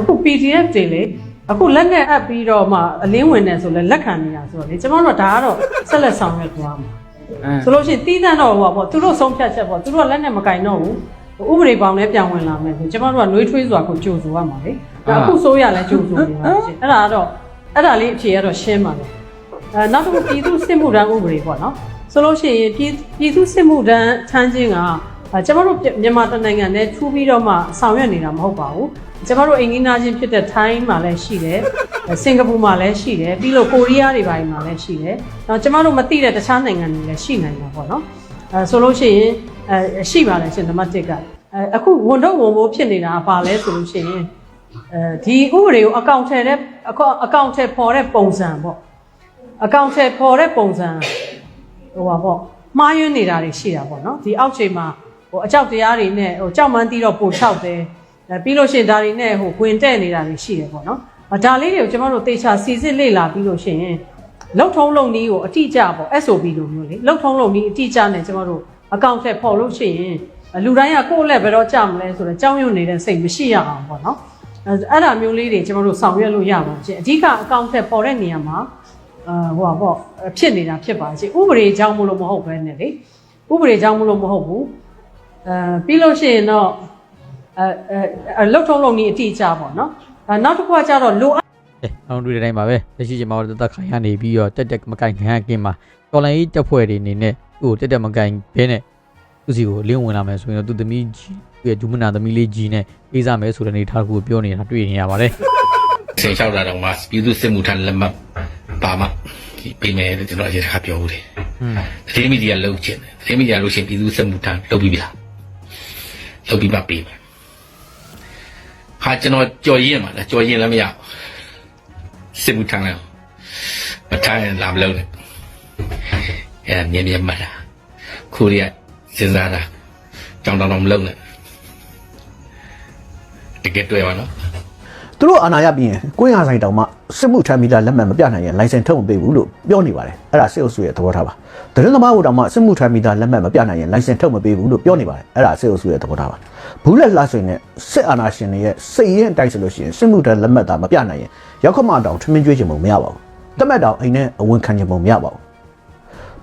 အခု PDF တွေလေအခုလက်နဲ့အပ်ပြီးတော့မှအလင်းဝင်နေဆိုလဲလက်ခံနေတာဆိုတော့လေကျမတို့ကဒါကတော့ဆက်လက်ဆောင်ရွက်သွားမှာအဲဆိုလို့ရှိရင်တီးတန့်တော့ဟိုပါပေါ့သူတို့ဆုံးဖြတ်ချက်ပေါ့သူတို့ကလက်နဲ့မကင်တော့ဘူးဥပဒေပေါင်းလည်းပြန်ဝင်လာမယ်ဆိုကျမတို့ကနှွေးထွေးစွာကိုကြိုဆိုရမှာလေဒါအခုဆိုရလဲကြိုဆိုနေပါရှင်အဲ့ဒါကတော့အဲ့ဒါလေးအဖြေကတော့ရှင်းပါလေအဲနောက်တစ်ခုပြည်သူစစ်မှုထမ်းဥပဒေပေါ့နော်ဆိုလို့ရှိရင်ပြည်ပြည်သူစစ်မှုထမ်းထမ်းခြင်းကအဲကျမတို့မြန်မာတိုင်းနိုင်ငံနဲ့ထူးပြီးတော့မှဆောင်ရွက်နေတာမဟုတ်ပါဘူး ကျမတို့အိမ်ကြီးနာချင်းဖြစ်တဲ့ထိုင်းမှာလည်းရှိတယ်စင်ကာပူမှာလည်းရှိတယ်ပြီးလို့ကိုရီးယားတွေပိုင်းမှာလည်းရှိတယ်နောက်ကျမတို့မသိတဲ့တခြားနိုင်ငံတွေလည်းရှိနိုင်တာပေါ့နော်အဲဆိုလို့ရှိရင်အဲရှိပါတယ်ရှင်ဓမ္မတစ်ကအဲအခုဝန်တော့ဝန်ဖို့ဖြစ်နေတာကဘာလဲဆိုလို့ရှိရင်အဲဒီဥပဒေကိုအကောင့်ထဲတဲ့အကောအကောင့်ထဲပေါ်တဲ့ပုံစံပေါ့အကောင့်ထဲပေါ်တဲ့ပုံစံဟိုပါပေါ့မှားယွင်းနေတာတွေရှိတာပေါ့နော်ဒီအောက်ချိန်မှာဟိုအကြောက်တရားတွေနဲ့ဟိုကြောက်မှန်းတီးတော့ပို့ချောက်တယ် အဲပြီးလို့ရှိရင်ဒါတွေနဲ့ဟိုဝင်တဲ့နေတာတွေရှိတယ်ပေါ့နော်အဲဒါလေးတွေကိုကျွန်တော်တို့သေချာစီစစ်လေ့လာပြီးလို့ရှိရင်လောက်ထုံးလုံနီးကိုအတိအကျပေါ့ SOP လိုမျိုးလေလောက်ထုံးလုံနီးအတိအကျနဲ့ကျွန်တော်တို့အကောင့်ထက်ပေါ်လို့ရှိရင်လူတိုင်းကကိုယ့်လက်ဘယ်တော့ကြမလဲဆိုတော့ကြောင်းရွံ့နေတဲ့စိတ်မရှိရအောင်ပေါ့နော်အဲအဲ့ဒါမျိုးလေးတွေကျွန်တော်တို့ဆောင်ရွက်လို့ရပါချင်းအဓိကအကောင့်ထက်ပေါ်တဲ့နေရာမှာအာဟိုပါပေါ့ဖြစ်နေတာဖြစ်ပါချင်းဥပဒေကြောင်းမလို့မဟုတ်ပဲနဲ့လေဥပဒေကြောင်းမလို့မဟုတ်ဘူးအဲပြီးလို့ရှိရင်တော့ အဲအဲလောက်ထုံးလုံနီးအတိအကျပေါ့နော်အဲနောက်တစ်ခုကကျတော့လိုအပ်အဲအောင်တွေ့တဲ့တိုင်းပါပဲလက်ရှိချိန်မှာတော့တက်ခိုင်ရနေပြီးတော့တက်တက်မကင်ခံရခင်မှာတော်လိုင်းတက်ဖွဲ့တွေအနေနဲ့သူ့ကိုတက်တက်မကင်ဘဲနဲ့သူစီကိုအလင်းဝင်လာမယ်ဆိုရင်တော့သူသမီးကြီးသူ့ရဲ့ဒုမနာသမီးလေးကြီးနဲ့အေးစားမယ်ဆိုတဲ့အနေထားကိုပြောနေတာတွေ့နေရပါတယ်ဆင်လျှောက်တာတော့မှပြည်သူစစ်မှုထမ်းလက်မှတ်ပါမှဒီပေးမယ်လို့ကျွန်တော်အရင်ကပြောဦးတယ်ဟွန်း။သတင်းမီဒီယာလုပ်ချင်တယ်။သတင်းမီဒီယာလုပ်ချင်ပြည်သူစစ်မှုထမ်းလုပ်ပြီးပြီလား။လုပ်ပြီးမှပေးမယ်။ ဟာကျွန်တော်ကြော်ရင်မှာလားကြော်ရင်လည်းမရဘူးစစ်မှုထမ်းလည်းမထမ်းရင်လာမလုပ်နဲ့။အဲမြင်မြင်မှတ်တာခုရီကစဉ်းစားတာကြောင်တောင်တောင်မလုပ်နဲ့တကယ်တွေ့ပါနော် သူတို့အာဏာရပြီးရင်ကိုင်းအားဆိုင်တောင်မှစစ်မှုထမ်းမိတာလက်မှတ်မပြနိုင်ရင်လိုင်စင်ထုတ်မပေးဘူးလို့ပြောနေပါတယ်အဲ့ဒါစစ်အုပ်စုရဲ့သဘောထားပါတရင်သမားတို့တောင်မှစစ်မှုထမ်းမိတာလက်မှတ်မပြနိုင်ရင်လိုင်စင်ထုတ်မပေးဘူးလို့ပြောနေပါတယ်အဲ့ဒါစစ်အုပ်စုရဲ့သဘောထားပါဘူးလက်လှဆွေနဲ့စစ်အာဏာရှင်တွေရဲ့စိတ်ရင်းအတိုက်ဆိုလို့ရှိရင်စစ်မှုထမ်းလက်မှတ်သာမပြနိုင်ရင်ရောက်ခမတောင်ထမင်းကျွေးချင်ပုံမရပါဘူးတမက်တောင်အိမ်နဲ့အဝန်ခံချင်ပုံမရပါဘူး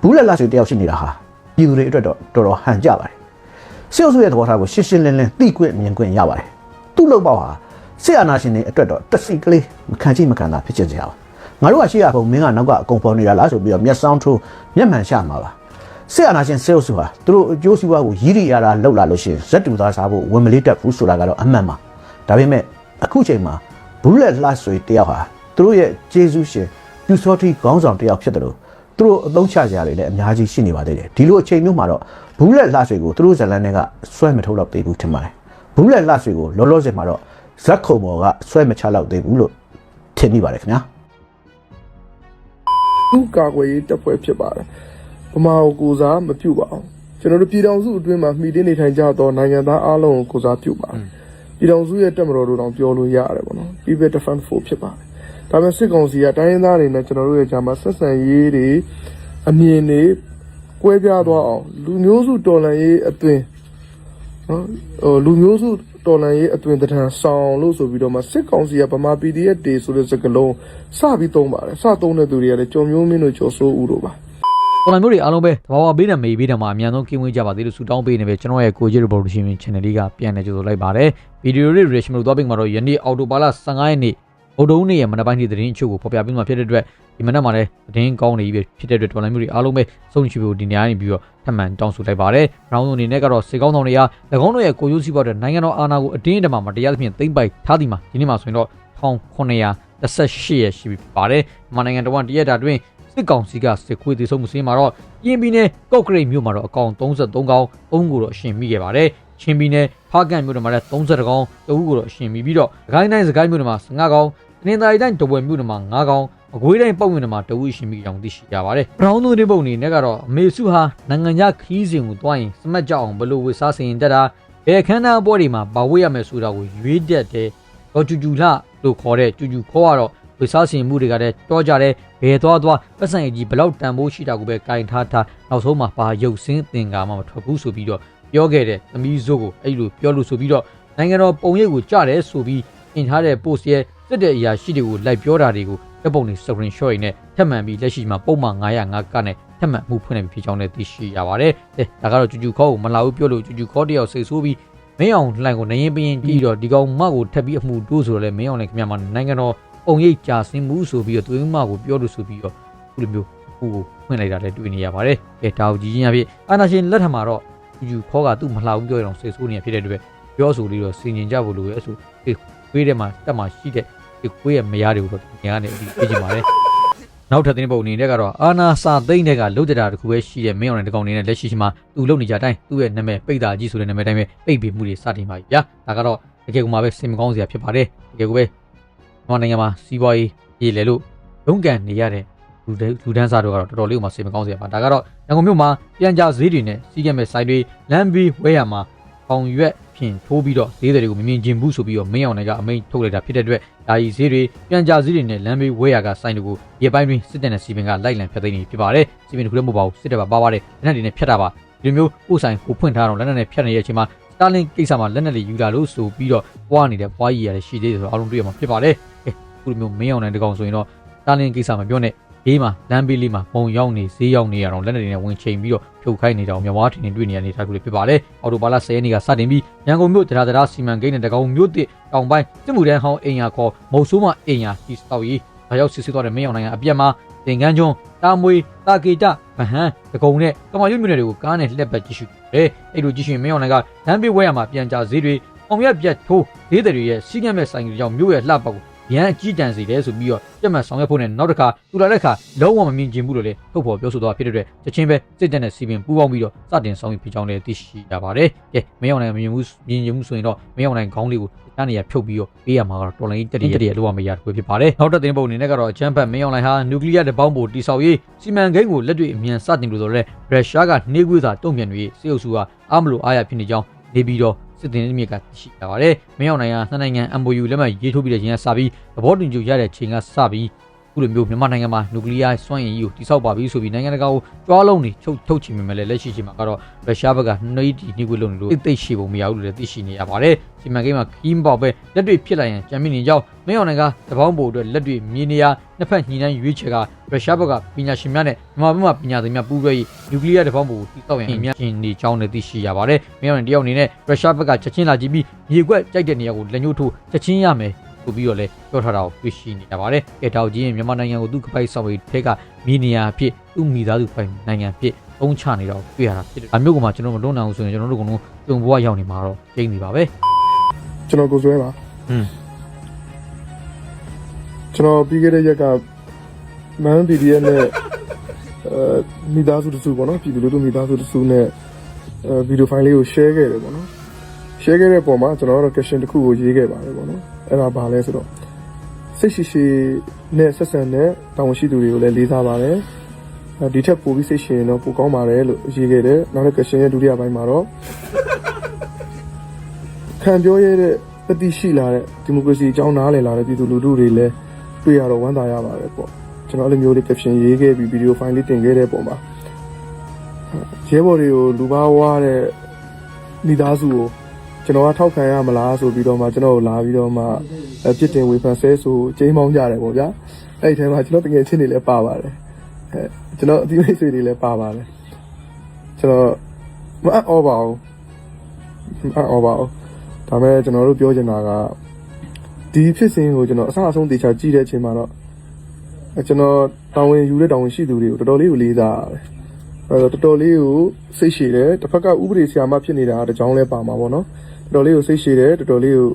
ဘူးလက်လှဆွေတယောက်ရှိနေတာဟာပြည်သူတွေအတွက်တော့တော်တော်ဟန်ကြပါတယ်စစ်အုပ်စုရဲ့သဘောထားကိုရှင်းရှင်းလင်းလင်းသိခွင့်မြင်ခွင့်ရပါတယ်သူ့လောက်ပေါ့ဟာ စစ်အာဏာရှင်တွေအတွက်တော့တက်စီကလေးမခံချိမခံတာဖြစ်ချင်စရာပါငါတို့ကရှိရပုံမင်းကနောက်ကအကုန်ပေါ်နေတာလားဆိုပြီးတော့မျက်စောင်းထိုးမျက်မှန်ရှာမှာပါစစ်အာဏာရှင်စေအုပ်စုဟာသူတို့အကျိုးစီးပွားကိုရည်ရည်ရတာလှုပ်လာလို့ရှိရင်ဇက်တူသားစားဖို့ဝင်မလေးတက်ဘူးဆိုတာကတော့အမှန်ပါဒါပေမဲ့အခုချိန်မှာဘူးလက်လှဆွေတယောက်ဟာသူတို့ရဲ့ဂျေဇုရှင်ပြူစောတိခေါင်းဆောင်တယောက်ဖြစ်တယ်လို့သူတို့အသုံးချကြရတယ်လည်းအများကြီးရှိနေပါသေးတယ်ဒီလိုအချိန်မျိုးမှာတော့ဘူးလက်လှဆွေကိုသူတို့ဇလန်တွေကဆွဲမထုတ်တော့သေးဘူးထင်ပါတယ်ဘူးလက်လှဆွေကိုလောလောဆယ်မှာတော့ ဇက်ခုံမော်ကဆွဲမချလောက်သေးဘူးလို့ထင်မိပါတယ်ခင်ဗျာသူကာကွယ်ရေးတပ်ဖွဲ့ဖြစ်ပါတယ်။ဗမာကိုကိုစားမပြုပါအောင်။ကျွန်တော်တို့ပြည်တော်စုအတွင်းမှာမှီတင်းနေထိုင်ကြသောနိုင်ငံသားအားလုံးကိုကိုစားပြုပါတယ်။ပြည်တော်စုရဲ့တပ်မတော်တို့တောင်ပြောလို့ရတယ်ပေါ့နော်။ People Defense Force ဖြစ်ပါတယ်။ဒါပေမဲ့စစ်ကောင်စီကတိုင်းရင်းသားတွေနဲ့ကျွန်တော်တို့ရဲ့ဂျာမှာဆက်ဆံရေးတွေအမြင်တွေကွဲပြားသွားအောင်လူမျိုးစုတော်လှန်ရေးအသွင် နော်ဟိုလူမျိုးစုတော်လှန်ရေးအသွင်တထန်ဆောင်လို့ဆိုပြီးတော့မှစစ်ကောင်စီကဗမာ PDF တွေဆိုတဲ့စကားလုံးစပြီးသုံးပါတယ်စသုံးတဲ့သူတွေကလည်းကြော်မျိုးမင်းတို့ကြော်စိုးဦးတို့ပါတော်လိုင်းမျိုးတွေအားလုံးပဲတဘာဝဘေးနဲ့မေးဘေးနဲ့မှာအများဆုံးကင်းဝေးကြပါသေးလို့ဆုတောင်းပေးနေပဲကျွန်တော်ရဲ့ကိုကြီး revolution channel လေးကပြန်နေကြိုဆိုလိုက်ပါတယ်ဗီဒီယိုလေး reaction လို့သွားပြီးမှာတော့ယနေ့အော်တိုပါလာ15ရက်နေ့ ဗုဒ္ဓဦးနေ့ရဲ့မနက်ပိုင်းနေ့သတင်းအချို့ကိုဖော်ပြပေးမှာဖြစ်တဲ့အတွက်ဒီမနက်မှာလည်းသတင်းကောင်းနေပြီဖြစ်တဲ့အတွက်တော်လိုင်းမျိုးတွေအားလုံးပဲစုံချီဖို့ဒီနေရာနေပြီးတော့ထပ်မံတောင်းဆိုလိုက်ပါတယ်ဘရောင်းစုံအနေနဲ့ကတော့စေကောင်းဆောင်တွေက၎င်းတို့ရဲ့ကိုယိုးစီးပွားတဲ့နိုင်ငံတော်အာဏာကိုအတင်းအဓမ္မမတရားသဖြင့်သိမ့်ပိုက်ထားသည်မှာဒီနေ့မှာဆိုရင်တော့1918ရက်ရှိပြီဖြစ်ပါတယ်မြန်မာနိုင်ငံတော်ကတရက်တာတွင်စစ်ကောင်စီကစစ်ခွေးတေဆုံးမှုစင်းမှာတော့ရင်ပြည်နယ်ကော့ကရိတ်မြို့မှာတော့အကောင်33ကောင်အုံးကိုတော့အရှင်မိခဲ့ပါတယ်။ချင်းပြည်နယ်ဖားကန်မြို့တော်မှာလည်း30ကောင်တအုပ်ကိုတော့အရှင်မိပြီးတော့စကိုင်းတိုင်းစကိုင်းမြို့တော်မှာ15ကောင် တနင်္သာရီတိုင်းတဝယ်မြို့တော်မှာ9ကောင်အကွေးတိုင်းပေါ့မြို့တော်မှာတအုပ်အရှင်မိကြောင်သိရှိကြပါတယ်။ဘရောင်းသူတွေပုံနေနဲ့ကတော့အမေစုဟာနိုင်ငံခြားခီးစဉ်ကိုတွားရင်စမတ်ကြအောင်ဘလို့ဝေစားစင်တက်တာဘယ်ခန်းသားပွဲတွေမှာပါဝေးရမယ်ဆိုတာကိုရွေးတက်တယ်။တော့ကျူကျူလှလို့ခေါ်တဲ့ကျူကျူခေါ်ရတော့ဝေစားစင်မှုတွေကလည်းတောကြတယ်ဘယ်သွားသွားပတ်စံကြီးဘလောက်တန်ဖိုးရှိတာကိုပဲကင်ထားထားနောက်ဆုံးမှာပါရုပ်စင်းတင်ကာမှမထွက်ဘူးဆိုပြီးတော့ပြောခဲ့တဲ့သမီးစိုးကိုအဲ့လိုပြောလို့ဆိုပြီးတော့နိုင်ငံတော်ပုံရိပ်ကိုကြားတယ်ဆိုပြီးအတင်ထားတဲ့ post ရဲ့ စစ်တဲ့အရာရှိတွေကိုလိုက်ပြောတာတွေကိုတပ်ပုံတွေ screenshot ရင်းနဲ့ထပ်မံပြီးလက်ရှိမှာပုံမှန်905ကနဲ့ထပ်မံမှုဖွင့်နေပြီဖြစ်ကြောင်းလည်းသိရှိရပါတယ်။အဲဒါကတော့ကျူကျူခေါကိုမလာဘူးပြောလို့ကျူကျူခေါတယောက်စိတ်ဆိုးပြီးမင်းအောင်လှိုင်ကိုနေရင်ပရင်ကြည့်တော့ဒီကောင်မကိုထပ်ပြီးအမှုတိုးဆိုတော့လေမင်းအောင်လည်းခင်ဗျာမနိုင်ငံတော်ပုံရိပ်ကြာစင်မှုဆိုပြီးတော့သူမကိုပြောလို့ဆိုပြီးတော့ခုလိုမျိုးဟိုကိုဖွင့်လိုက်တာလည်းတွေ့နေရပါတယ်။အဲဒါကိုကြည့်ချင်းအဖြစ်အာနာရှင်လက်ထမှာတော့ကျူကျူခေါကသူ့မလှဘူးပြောရအောင်စိတ်ဆိုးနေဖြစ်တဲ့အတွက်ပြောဆိုလေးတော့စင်ကျင်ကြဖို့လိုရဲ့ဆိုခွေးထဲမှာတက်မှာရှိတဲ့ ဒီခွေးရဲ့မယားတွေကိုတော့ငင်ကနေအပြီးပြေးကြပါတယ်နောက်ထပ်သတင်းပုံအနေနဲ့ကတော့အာနာစာသိမ့်တဲ့ကလုတ်ကြတာတခုပဲရှိတဲ့မင်းအောင်တဲ့တကောင်နေနဲ့လက်ရှိရှိမှာသူလုံနေကြတိုင်းသူ့ရဲ့နာမည်ပိတ်တာကြီးဆိုတဲ့နာမည်တိုင်းပဲပိတ်ပြီးမှုတွေစတင်ပါပြီဗျာဒါကတော့တကယ်ကမှပဲစင်မကောင်းစရာဖြစ်ပါတယ်တကယ်ကပဲမြန်မာနိုင်ငံမှာစီးပွားရေးရေးလေလို့ရုန်းကန်နေရတဲ့လူတွေလူဒန်းစားတို့ကတော့တော်တော်လေးကိုမှစင်မကောင်းစရာပါဒါကတော့ရန်ကုန်မြို့မှာပြန်ကြဈေးတွေနဲ့စီးကဲမဲ့ဆိုင်တွေလမ်းဘေးဝဲရမှာပေါင်ရွက် ဖြင့်ထိုးပြီးတော့ဈေးတွေကိုမမြင်ကျင်ဘူးဆိုပြီးတော့မင်းအောင်နိုင်ကအမိန့်ထုတ်လိုက်တာဖြစ်တဲ့အတွက်ဒါကြီးဈေးတွေပြန်ကြဈေးတွေနဲ့လမ်းဘေးဝဲရကဆိုင်တွေကိုရေပိုင်းတွင်စစ်တပ်နဲ့စီပင်ကလိုက်လံဖျက်သိမ်းနေဖြစ်ပါတယ်စီပင်တစ်ခုလည်းမဟုတ်ပါဘူးစစ်တပ်ပါပါပါတယ်လက်နက်တွေနဲ့ဖျက်တာပါဒီလိုမျိုးပို့ဆိုင်ကိုဖွင့်ထားတော့လက်နက်နဲ့ဖျက်နေတဲ့အချိန်မှာစတာလင်ကိစ္စမှာလက်နက်တွေယူလာလို့ဆိုပြီးတော့ပွားနေတဲ့ပွားကြီးရတယ်ရှိသေးတယ်ဆိုတော့အားလုံးတွေ့ရမှာဖြစ်ပါတယ်အဲခုလိုမျိုးမင်းအောင်နိုင်တကောင်ဆိုရင်တော့စတာလင်ကိစ္စမှာပြောနေ ဘေးမှာလမ်းဘေးလေးမှာပုံရောက်နေဈေးရောက်နေရအောင်လက်နက်တွေနဲ့ဝင်ချိန်ပြီးတော့ဖြုတ်ခိုင်းနေတာအောင်မြန်မာထင်နေတွေ့နေရနေတာခုလေးဖြစ်ပါတယ်အော်တိုဘာလ10ရက်နေ့ကစတင်ပြီးရန်ကုန်မြို့တရားတရားစီမံကိန်းနဲ့တကောင်မြို့တစ်တောင်ပိုင်းစစ်မှုထမ်းဟောင်းအင်ယာခေါ်မုတ်ဆိုးမအင်ယာတီစတောက်ကြီးဒါရောက်စစ်စစ်သွားတဲ့မင်းအောင်နိုင်ကအပြက်မှာသင်္ကန်းကျွန်းတာမွေတာကေတဗဟန်းတကုံနဲ့ကမာရွတ်မြို့နယ်တွေကိုကားနဲ့လှက်ပတ်ကြည့်ရှုတယ်အဲ့လိုကြည့်ရှုရင်မင်းအောင်နိုင်ကလမ်းဘေးဝဲရမှာပြန်ကြဈေးတွေအောင်ရပြတ်ထိုးဈေးတွေရဲ့စီးကမ်းမဲ့ဆိုင်တွေကြောင့်မြို့ရဲ့လှပကို ရန်အကြီးတန်းစီတယ်ဆိုပြီးတော့ပြတ်မှတ်ဆောင်ရွက်ဖို့နဲ့နောက်တစ်ခါတူလာတဲ့ခါလုံးဝမမြင်ကျင်ဘူးလို့လည်းထုတ်ဖော်ပြောဆိုသွားဖြစ်တဲ့အတွက်ချက်ချင်းပဲစစ်တပ်နဲ့စီပင်ပူးပေါင်းပြီးတော့စတင်ဆောင်ရွက်ဖြစ်ကြောင်းလည်းသိရှိရပါတယ်။ကဲမင်းအောင်နိုင်မမြင်ဘူးမြင်ကျင်မှုဆိုရင်တော့မင်းအောင်နိုင်ခေါင်းလေးကိုတန်းနေရဖြုတ်ပြီးတော့ပေးရမှာကတော့တော်လိုင်းတက်တည်းတက်တည်းလောက်မရဘူးဖြစ်ပါတယ်။နောက်တစ်သိန်းပုံအနေနဲ့ကတော့အချမ်းဖတ်မင်းအောင်နိုင်ဟာနျူကလ িয়ার တပေါင်းပိုတိဆောက်ရေးစီမံကိန်းကိုလက်တွေ့အမြန်စတင်လို့ဆိုတော့ရုရှားကနှေးကွေးစွာတုံ့ပြန်ပြီးစေအုပ်စုကအားမလို့အားရဖြစ်နေကြောင်းနေပြီးတော့ စစ်တင်မြစ်ကရှိလာပါတယ်။မင်းအောင်နိုင်ကနှစ်နိုင်ငံ MOU လက်မှတ်ရေးထိုးပြီးတဲ့ချိန်ကစပြီးသဘောတူညီချက်ရတဲ့ချိန်ကစပြီးခု လိုမျိုးမြန်မာနိုင်ငံမှာနျူကလ িয়ার စွမ်းရည်ကြီးကိုတိစောက်ပါပြီဆိုပြီးနိုင်ငံတကာကိုကြွားလုံးနေချုပ်ထုတ်ချင်ပေမဲ့လည်းလက်ရှိချိန်မှာကတော့ရုရှားဘက်ကနှိပ်တီနှိကွေးလုံးနေလို့သိရှိပုံမရဘူးလို့လည်းသိရှိနေရပါတယ်။စီမံကိန်းမှာခီးမပေါက်ပဲလက်တွေ့ဖြစ်လာရင်ကြံမိနေကြောင်းမင်းအောင်နိုင်ကတပေါင်းပို့အတွက်လက်တွေ့မြေနေရာနှစ်ဖက်ညှိနှိုင်းရွေးချယ်ကရုရှားဘက်ကပညာရှင်များနဲ့မြန်မာဘက်မှပညာသည်များပူးတွဲပြီးနျူကလ িয়ার တပေါင်းပို့ကိုတိစောက်ရန်အများကြီးနေကြောင်းလည်းသိရှိရပါတယ်။မင်းအောင်နိုင်တယောက်အနေနဲ့ရုရှားဘက်ကချက်ချင်းလာကြည့်ပြီးမြေကွက်ကြိုက်တဲ့နေရာကိုလက်ညှိုးထိုးချက်ချင်းရမယ် ဆိုပြီးတော့လည်းပြောထားတာကိုတွေ့ရှိနေရပါတယ်။အဲတောက်ကြီးရင်မြန်မာနိုင်ငံကိုသူ့ကပိုက်ဆောင်ပြီးထက်ကမြေနေရာအဖြစ်သူ့မိသားစုပိုင်နိုင်ငံအဖြစ်သုံးချနေတော့တွေ့ရတာဖြစ်တယ်။အမျိုးကမှကျွန်တော်မလွတ်နိုင်ဘူးဆိုရင်ကျွန်တော်တို့ကတော့ကြုံဘဝရောက်နေမှာတော့ကျင်းနေပါပဲကျွန်တော်ကိုဆွဲပါอืมကျွန်တော်ပြီးခဲ့တဲ့ရက်ကမန် PDF နဲ့အဲမိသားစုတစုပေါ့နော်ပြည်သူလူထုမိသားစုတစုနဲ့အဲဗီဒီယိုဖိုင်လေးကို share ခဲ့တယ်ပေါ့နော် share ခဲ့တဲ့ပုံမှာကျွန်တော်ကတော့ caption တစ်ခုကိုရေးခဲ့ပါတယ်ပေါ့နော်အဲ့ဒါဘာလဲဆိုတော့စိတ်ရှိရှိနဲ့ဆက်ဆံတဲ့တောင်းရှိသူတွေကိုလည်းလေးစားပါတယ်အဲဒီထက်ပိုပြီးစိတ်ရှင်တော့ပိုကောင်းပါတယ်လို့ရေးခဲ့တယ်နောက်တစ် caption ရဲ့ဒုတိယပိုင်းမှာတော့ခံပြောရတဲ့တတိရှိလာတဲ့ဒီမိုကရေစီအကြောင်းနားလည်လာတဲ့ပြည်သူလူထုတွေလည်းတွေ့ရတော့ဝမ်းသာရပါတယ်ပေါ့ကျွန်တော်အဲ့လိုမျိုးလေး caption ရေးခဲ့ပြီးဗီဒီယိုဖိုင်လေးတင်ခဲ့တဲ့ပုံမှာရဲဘော်တွေကိုလူပါဝါတဲ့မိသားစုကို ကျွန်တော်ကထောက်ခံရမလားဆိုပြီးတော့မှကျွန်တော်ကိုလာပြီးတော့မှအပြစ်တင်ဝေဖန်ဆဲဆိုကျိမ်းမောင်းကြတယ်ပေါ့ဗျာအဲ့ဒီထဲမှာကျွန်တော်တကယ်ချင်းတွေလည်းပါပါတယ်အဲကျွန်တော်အသီးမိတ်ဆွေတွေလည်းပါပါတယ်ကျွန်တော်မအံ့ဩပါဘူးမအံ့ဩပါဘူးဒါပေမဲ့ကျွန်တော်တို့ပြောချင်တာကဒီဖြစ်စဉ်ကိုကျွန်တော်အဆအဆုံးတေချာကြည့်တဲ့အချိန်မှာတော့အဲကျွန်တော်တာဝန်ယူတဲ့တာဝန်ရှိသူတွေကိုတော်တော်လေးကိုလေးစားရတယ်။အဲတော့တော်တော်လေးကိုစိတ်ရှည်တယ်တစ်ဖက်ကဥပဒေဆရာမဖြစ်နေတာတကြောင်လဲပါမှာပေါ့နော်။ တော်တော်လေးကိုစိတ်ရှည်တယ်တော်တော်လေးကို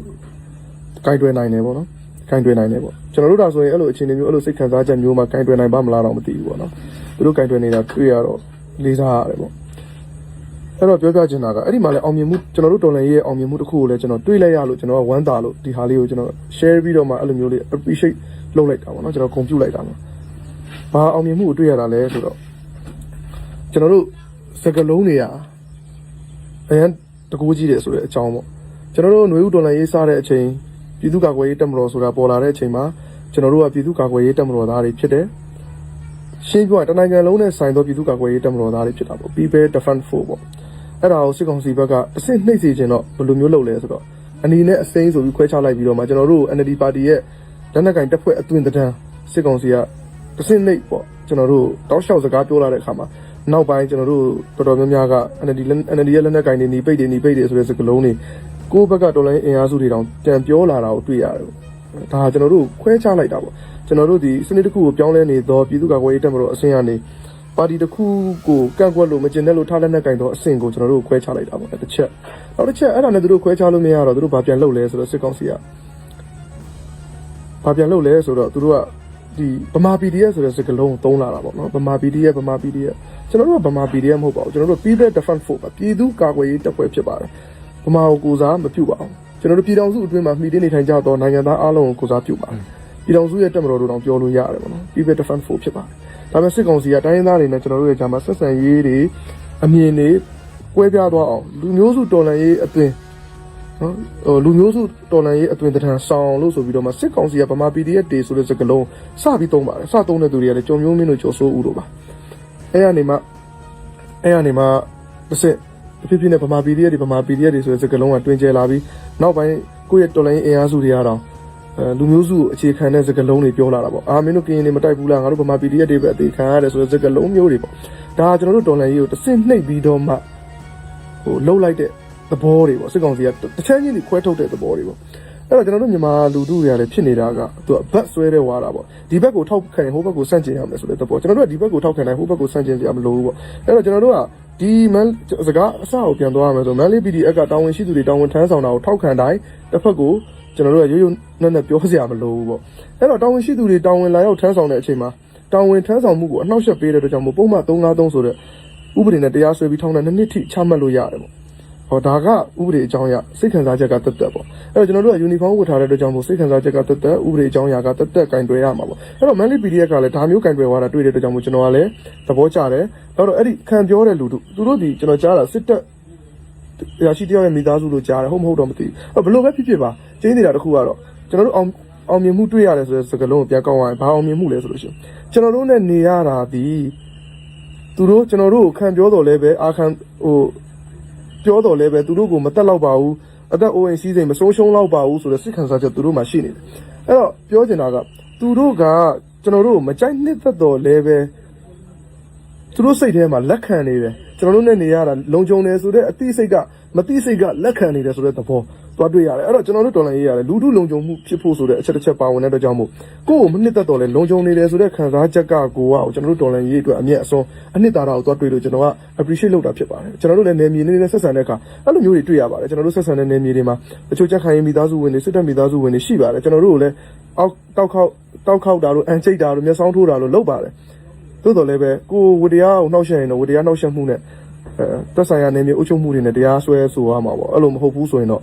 ကင်တွယ်နိုင်တယ်ပေါ့နော်။ကင်တွယ်နိုင်တယ်ပေါ့ကျွန်တော်တို့ဒါဆိုရင်အဲ့လိုအခြေအနေမျိုးအဲ့လိုစိတ်ခံစားချက်မျိုးမှာကင်တွယ်နိုင်ပါမလားတော့မသိဘူးပေါ့နော်။သူတို့ကင်တွယ်နေတာတွေ့ရတော့လေးစားရတယ်ပေါ့အဲ့တော့ပြောပြချင်တာကအဲ့ဒီမှာလည်းအောင်မြင်မှုကျွန်တော်တို့တော်လန်ရေးရဲ့အောင်မြင်မှုတစ်ခုကိုလည်းကျွန်တော်တွေးလိုက်ရလို့ကျွန်တော်ကဝမ်းသာလို့ဒီဟာလေးကိုကျွန်တော် share ပြီးတော့မှအဲ့လိုမျိုးလေး appreciate လုပ်လိုက်တာပေါ့နော်ကျွန်တော်ဂုဏ်ပြုလိုက်တာနော်ဘာအောင်မြင်မှုကိုတွေ့ရတာလဲဆိုတော့ကျွန်တော်တို့စကလုံးတွေကအရန် တကူကြီးတယ်ဆိုတဲ့အကြောင်းပေါ့ကျွန်တော်တို့ຫນွေဥတော်လန်ရေးစားတဲ့အချိန်ပြည်သူ့ကာကွယ်ရေးတပ်မတော်ဆိုတာပေါ်လာတဲ့အချိန်မှာကျွန်တော်တို့ကပြည်သူ့ကာကွယ်ရေးတပ်မတော်သားတွေဖြစ်တယ်ရှင်းပြောရင်တနိုင်ငံလုံးနဲ့ဆိုင်သောပြည်သူ့ကာကွယ်ရေးတပ်မတော်သားတွေဖြစ်တာပေါ့ People Defense Force ပေါ့အဲ့ဒါကိုစစ်ကောင်စီဘက်ကတစ်စစ်နှိပ်စေခြင်းတော့ဘယ်လိုမျိုးလုပ်လဲဆိုတော့အနီနဲ့အစိမ်းဆိုပြီးခွဲခြားလိုက်ပြီးတော့မှကျွန်တော်တို့ NLD ပါတီရဲ့လက်နက်ကင်တပ်ဖွဲ့အသွင်သဏ္ဍာန်စစ်ကောင်စီကတစင်းနှိပ်ပေါ့ကျွန်တော်တို့တောက်လျှောက်စကားပြောလာတဲ့အခါမှာ နောက်ပိုင်းကျွန်တော်တို့တော်တော်များများက NLD NLD ရဲ့လက်နက်ကင်တွေနေပိတ်တွေနေပိတ်တွေဆိုတဲ့စကားလုံးတွေကိုယ့်ဘက်ကတော်လိုင်းအင်အားစုတွေတောင်ပြန်ပြောလာတာကိုတွေ့ရတယ်ဒါကျွန်တော်တို့ခွဲခြားလိုက်တာပေါ့ကျွန်တော်တို့ဒီစနစ်တစ်ခုကိုပြောင်းလဲနေသောပြည်သူ့ကာကွယ်ရေးတပ်မတော်အဆင့်ကနေပါတီတစ်ခုကိုကန့်ကွက်လို့မကျင်တဲ့လို့ထားလက်နဲ့ကင်တော့အဆင့်ကိုကျွန်တော်တို့ခွဲခြားလိုက်တာပေါ့တစ်ချက်နောက်တစ်ချက်အဲ့ဒါနဲ့သူတို့ခွဲခြားလို့မရတော့သူတို့ဘာပြန်လုပ်လဲဆိုတော့စစ်ကောင်းစီကဘာပြန်လုပ်လဲဆိုတော့သူတို့က ဒီဗမာ PDF ဆိုတဲ့စကားလုံးကိုသုံးလာတာပေါ့နော်ဗမာ PDF ဗမာ PDF ကျွန်တော်တို့ကဗမာ PDF မဟုတ်ပါဘူးကျွန်တော်တို့ People Defense Force ပါပြည်သူ့ကာကွယ်ရေးတပ်ဖွဲ့ဖြစ်ပါတယ်ဗမာကိုကိုစားမပြုပါဘူးကျွန်တော်တို့ပြည်ထောင်စုအတွင်းမှာမှီတင်းနေထိုင်ကြတော့နိုင်ငံသားအားလုံးကိုကိုစားပြုပါတယ်ပြည်ထောင်စုရဲ့တပ်မတော်တို့တောင်ပြောလို့ရတယ်ပေါ့နော် People Defense Force ဖြစ်ပါတယ်ဒါပေမဲ့စစ်ကောင်စီကတိုင်းရင်းသားတွေနဲ့ကျွန်တော်တို့ရဲ့ဂျာမဆက်ဆံရေးတွေအမြင်တွေကွဲပြားသွားအောင်လူမျိုးစုတော်လှန်ရေးအသွင် နော်ဟိုလူမျိုးစုတော်လှန်ရေးအသွင်သဏ္ဍာန်ဆောင်လို့ဆိုပြီးတော့မှစစ်ကောင်စီကဗမာ PDF တေဆိုတဲ့စကားလုံးစပြီးသုံးပါတယ်စသုံးတဲ့သူတွေကလည်းကြုံမျိုးမင်းတို့ကြော်စိုးဦးတို့ပါအဲ့ရနေမှအဲ့ရနေမှတစ်စက်တဖြည်းဖြည်းနဲ့ဗမာ PDF တွေဗမာ PDF တွေဆိုတဲ့စကားလုံးကတွင်ကျလာပြီးနောက်ပိုင်းကိုယ့်ရဲ့တော်လှန်ရေးအင်အားစုတွေကတော့အဲလူမျိုးစုအခြေခံတဲ့စကားလုံးတွေပြောလာတာပေါ့အာမင်းတို့ကရင်တွေမတိုက်ဘူးလားငါတို့ဗမာ PDF တွေပဲအသေးခံရတယ်ဆိုတဲ့စကားလုံးမျိုးတွေပေါ့ဒါကကျွန်တော်တို့တော်လှန်ရေးကိုတစ်စက်နှိပ်ပြီးတော့မှဟိုလှုပ်လိုက်တဲ့ သဘောတွေပေါ့စစ်ကောင်စီကတစ်ချက်ချင်းကြီးခွဲထုတ်တဲ့သဘောတွေပေါ့အဲ့တော့ကျွန်တော်တို့မြန်မာလူထုတွေကလည်းဖြစ်နေတာကသူကဘတ်ဆွဲတဲ့ဝါတာပေါ့ဒီဘက်ကိုထောက်ခံရင်ဟိုဘက်ကိုဆန့်ကျင်ရမယ်ဆိုတဲ့သဘောကျွန်တော်တို့ကဒီဘက်ကိုထောက်ခံတယ်ဟိုဘက်ကိုဆန့်ကျင်ကြမလို့ဘူးပေါ့အဲ့တော့ကျွန်တော်တို့ကဒီမန်စကားအစကိုပြန်သွားရမယ်ဆိုမန်လေး PDF ကတာဝန်ရှိသူတွေတာဝန်ထမ်းဆောင်တာကိုထောက်ခံတိုင်းတစ်ဖက်ကိုကျွန်တော်တို့ကရိုးရိုးနဲ့နဲ့ပြောစရာမလိုဘူးပေါ့အဲ့တော့တာဝန်ရှိသူတွေတာဝန်လာရောက်ထမ်းဆောင်တဲ့အချိန်မှာတာဝန်ထမ်းဆောင်မှုကိုအနှောက်အယှက်ပေးတဲ့အတွက်ကြောင့်မို့ပုံမှန်353ဆိုတဲ့ဥပဒေနဲ့တရားစွဲပြီးထောင်တဲ့နှစ်နှစ်ထိချမှတ်လို့ရတယ်ပေါ့ ဟောဒါကဥပဒေအကြောင်းအရစိတ်ခံစားချက်ကတက်တက်ပေါ့အဲ့တော့ကျွန်တော်တို့ကယူနီဖောင်းဝတ်ထားတဲ့အတွက်ကြောင့်မို့စိတ်ခံစားချက်ကတက်တက်ဥပဒေအကြောင်းအရာကတက်တက်ကင်တွယ်ရမှာပေါ့အဲ့တော့ Manly PDF ကလည်းဒါမျိုးကင်တွယ်သွားတာတွေ့တဲ့အတွက်ကြောင့်မို့ကျွန်တော်ကလည်းသဘောကျတယ်နောက်တော့အဲ့ဒီခံပြောတဲ့လူတို့သူတို့ဒီကျွန်တော်ကြားတာစစ်တပ်ရရှိတယောက်ရဲ့မိသားစုလို့ကြားတယ်ဟုတ်မဟုတ်တော့မသိဘူးဘလို့ပဲဖြစ်ဖြစ်ပါကျင်းနေတာတစ်ခုကတော့ကျွန်တော်တို့အောင်အောင်မြင်မှုတွေ့ရတယ်ဆိုတဲ့စကားလုံးကိုပြန်ကောက်သွားရင်ဘာအောင်မြင်မှုလဲဆိုလို့ရှိရင်ကျွန်တော်တို့နဲ့နေရတာဒီသူတို့ကျွန်တော်တို့ကိုခံပြောတော်လဲပဲအာခံဟို ပြောတော်လဲပဲသူတို့ကိုမတက်တော့ပါဘူးအသက်အိုးအိမ်စီးစိမ်မဆုံးရှုံးတော့ပါဘူးဆိုတဲ့စိတ်ခံစားချက်သူတို့မှရှိနေတယ်အဲ့တော့ပြောချင်တာကသူတို့ကကျွန်တော်တို့ကိုမကြိုက်နှစ်သက်တော်လဲပဲသူတို့စိတ်ထဲမှာလက်ခံနေတယ်ကျွန်တော်တို့နဲ့နေရတာလုံခြုံတယ်ဆိုတဲ့အသိစိတ်ကမသိစိတ်ကလက်ခံနေတယ်ဆိုတဲ့သဘော သွားတွေ့ရတယ်အဲ့တော့ကျွန်တော်တို့တော်လိုင်းရေးရတယ်လူထုလုံခြုံမှုဖြစ်ဖို့ဆိုတဲ့အချက်တစ်ချက်ပါဝင်တဲ့အတွက်ကြောင့်မို့ကိုယ့်ကိုမနှစ်သက်တော်လဲလုံခြုံနေတယ်ဆိုတဲ့ခံစားချက်ကကိုကကျွန်တော်တို့တော်လိုင်းရေးအတွက်အမြတ်အစွန်းအနှစ်သာရကိုသွားတွေ့လို့ကျွန်တော်က appreciate လုပ်တာဖြစ်ပါတယ်ကျွန်တော်တို့လည်းနေမြေနေနဲ့ဆက်ဆံတဲ့အခါအဲ့လိုမျိုးတွေတွေ့ရပါတယ်ကျွန်တော်တို့ဆက်ဆံတဲ့နေမြေတွေမှာတချို့ချက်ခိုင်ရေးမိသားစုဝင်တွေစစ်တပ်မိသားစုဝင်တွေရှိပါတယ်ကျွန်တော်တို့ကိုလည်းအောက်တောက်ခေါက်တောက်ခေါက်တာလို့အန်ချိတ်တာလို့မျက်စောင်းထိုးတာလို့လုပ်ပါတယ်သို့တော်လည်းပဲကိုယ်ဝတရားကိုနှောက်ယှက်ရင်တော့ဝတရားနှောက်ယှက်မှုနဲ့အဲသက်ဆိုင်ရာနေမြေအုပ်ချုပ်မှုတွေနဲ့တရားစွဲဆိုရမှာပေါ့အဲ့လိုမဟုတ်ဘူးဆိုရင်တော့